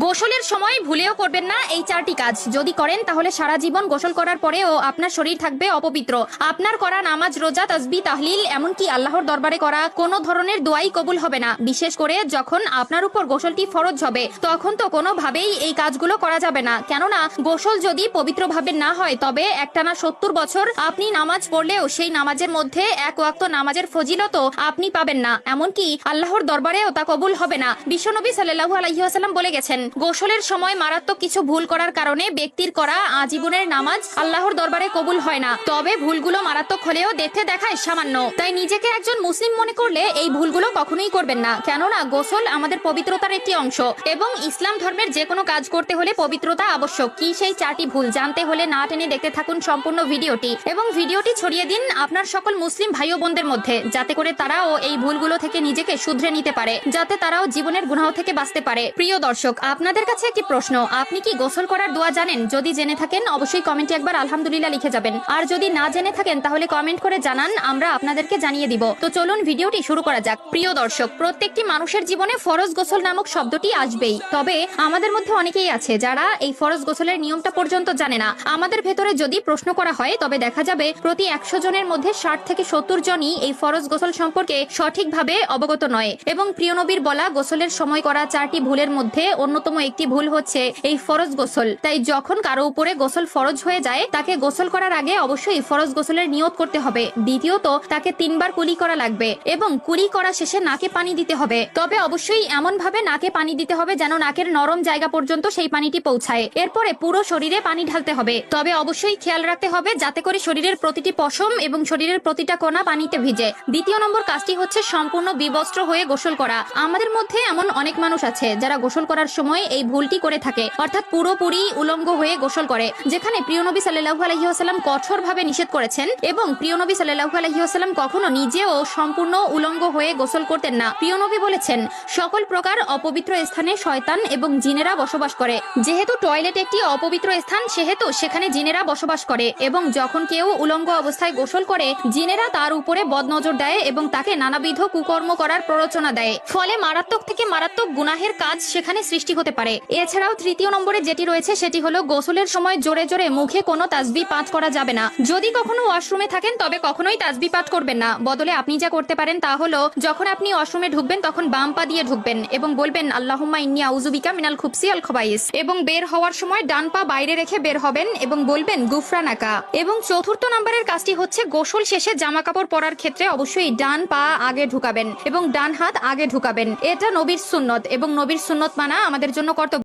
গোসলের সময় ভুলেও করবেন না এই চারটি কাজ। যদি করেন, তাহলে সারা জীবন গোসল করার পরেও আপনার শরীর থাকবে অপবিত্র। আপনার করা নামাজ, রোজা, তসবি, তাহলিল, এমনকি আল্লাহর দরবারে করা কোনো ধরনের দোয়াই কবুল হবে না। বিশেষ করে যখন আপনার উপর গোসলটি ফরজ হবে, তখন তো কোনোভাবেই এই কাজগুলো করা যাবে না। কেননা, গোসল যদি পবিত্রভাবে না হয়, তবে একটানা সত্তর বছর আপনি নামাজ পড়লেও সেই নামাজের মধ্যে এক ওয়াক্ত নামাজের ফজিলত আপনি পাবেন না। এমনকি আল্লাহর দরবারেও তা কবুল হবে না। বিশ্বনবী সাল্লাহু আলহিহাসাল্লাম বলে গেছেন গোসলের সময় মারাত্মক কিছু ভুল করার কারণে ব্যক্তির করা আজীবনের নামাজ আল্লাহর দরবারে কবুল হয় না। তবে ভুলগুলো মারাত্মক হলেও দেখতে দেখায় সামান্য। তাই নিজেকে একজন মুসলিম মনে করলে এই ভুলগুলো কখনোই করবেন না। কেননা গোসল আমাদের পবিত্রতার একটি অংশ এবং ইসলাম ধর্মের যে কোনো কাজ করতে হলে পবিত্রতা আবশ্যক। কি সেই চারটি ভুল জানতে হলে না টেনে দেখতে থাকুন সম্পূর্ণ ভিডিওটি। এবং ভিডিওটি ছড়িয়ে দিন আপনার সকল মুসলিম ভাই ও বোনদের মধ্যে, যাতে করে তারাও এই ভুলগুলো থেকে নিজেকে শুধরে নিতে পারে, যাতে তারাও জীবনের গুনাহ থেকে বাঁচতে পারে। প্রিয় দর্শক আপনাদের কাছে একটি প্রশ্ন। আপনি কি গোসল করার দোয়া জানেন? যদি জেনে থাকেন, অবশ্যই কমেন্টে একবার আলহামদুলিল্লাহ লিখে যাবেন। আর যদি না জেনে থাকেন, তাহলে কমেন্ট করে জানান, আমরা আপনাদেরকে জানিয়ে দিব। তো চলুন ভিডিওটি শুরু করা যাক। প্রিয় দর্শক, প্রত্যেকটি মানুষের জীবনে ফরজ গোসল নামক শব্দটি আসবেই। তবে আমাদের মধ্যে অনেকেই আছে যারা এই ফরজ গোসলের নিয়মটা পর্যন্ত জানে না। আমাদের ভেতরে যদি প্রশ্ন করা হয়, তবে দেখা যাবে প্রতি একশো জনের মধ্যে ষাট থেকে সত্তর জনই এই ফরজ গোসল সম্পর্কে সঠিকভাবে অবগত নয়। এবং প্রিয় নবীর বলা, গোসলের সময় করা চারটি ভুলের মধ্যে অন্যতম একটি ভুল হচ্ছে এই ফরজ গোসল। তাই যখন কারও উপরে গোসল ফরজ হয়ে যায়, তাকে গোসল করার আগে অবশ্যই ফরজ গোসলের নিয়ত করতে হবে। দ্বিতীয়ত, তাকে তিনবার কুলি করা লাগবে এবং কুলি করা শেষে নাকে পানি দিতে হবে। তবে অবশ্যই এমন ভাবে নাকে পানি দিতে হবে যেন নাকের নরম জায়গা পর্যন্ত সেই পানিটি পৌঁছায়। এরপরে পুরো শরীরে পানি ঢালতে হবে। তবে অবশ্যই খেয়াল রাখতে হবে যাতে করে শরীরের প্রতিটি পশম এবং শরীরের প্রতিটা কোণা পানিতে ভিজে। দ্বিতীয় নম্বর কাজটি হচ্ছে সম্পূর্ণ বিবস্ত্র হয়ে গোসল করা। আমাদের মধ্যে এমন অনেক মানুষ আছে যারা গোসল করার সময় এই ভুলটি করে থাকে। অর্থাৎ পুরোপুরি উলঙ্গ হয়ে গোসল করে, যেখানে প্রিয় নবী সাল্লাহু আলহিহাস্লাম কঠোরভাবে নিষেধ করেছেন এবং প্রিয় নবী সাল্লাহু আলহিহাস্লাম কখনো নিজেও সম্পূর্ণ উলঙ্গ হয়ে গোসল করতেন না। প্রিয় নবী বলেছেন, সকল প্রকার অপবিত্র স্থানে শয়তান এবং জিনেরা বসবাস করে। যেহেতু টয়লেট একটি অপবিত্র স্থান, সেহেতু সেখানে জিনেরা বসবাস করে এবং যখন কেউ উলঙ্গ অবস্থায় গোসল করে, জিনেরা তার উপরে বদনজর দেয় এবং তাকে নানাবিধ কুকর্ম করার প্ররোচনা দেয়। ফলে মারাত্মক থেকে মারাত্মক গুনাহের কাজ সেখানে সৃষ্টি হতে পারে। এছাড়াও তৃতীয় নম্বরে যেটি রয়েছে সেটি হলো, গোসলের সময় জোরে জোরে মুখে কোনো তাজবি পাঠ করা যাবে না। যদি কখনো ওয়াশরুমে থাকেন, তবে কখনোই তাজবি পাঠ করবেন না। বদলে আপনি যা করতে পারেন তা হলো, যখন আপনি ওয়াশরুমে ঢুকবেন, তখন বাম পা দিয়ে ঢুকবেন এবং বলবেন, আল্লাহুম্মা ইন্নি আউজুবিকা মিনাল খুবসি আল খবাইস। এবং বের হওয়ার সময় ডান পা বাইরে রেখে বের হবেন এবং বলবেন, গুফরানাকা। এবং চতুর্থ নম্বরের কাজটি হচ্ছে, গোসল শেষে জামা কাপড় পরার ক্ষেত্রে অবশ্যই ডান পা আগে ঢুকাবেন এবং ডান হাত আগে ঢুকাবেন। এটা নবীর সুন্নত এবং নবীর সুন্নত মানা আমাদের জন্য কর্তব্য।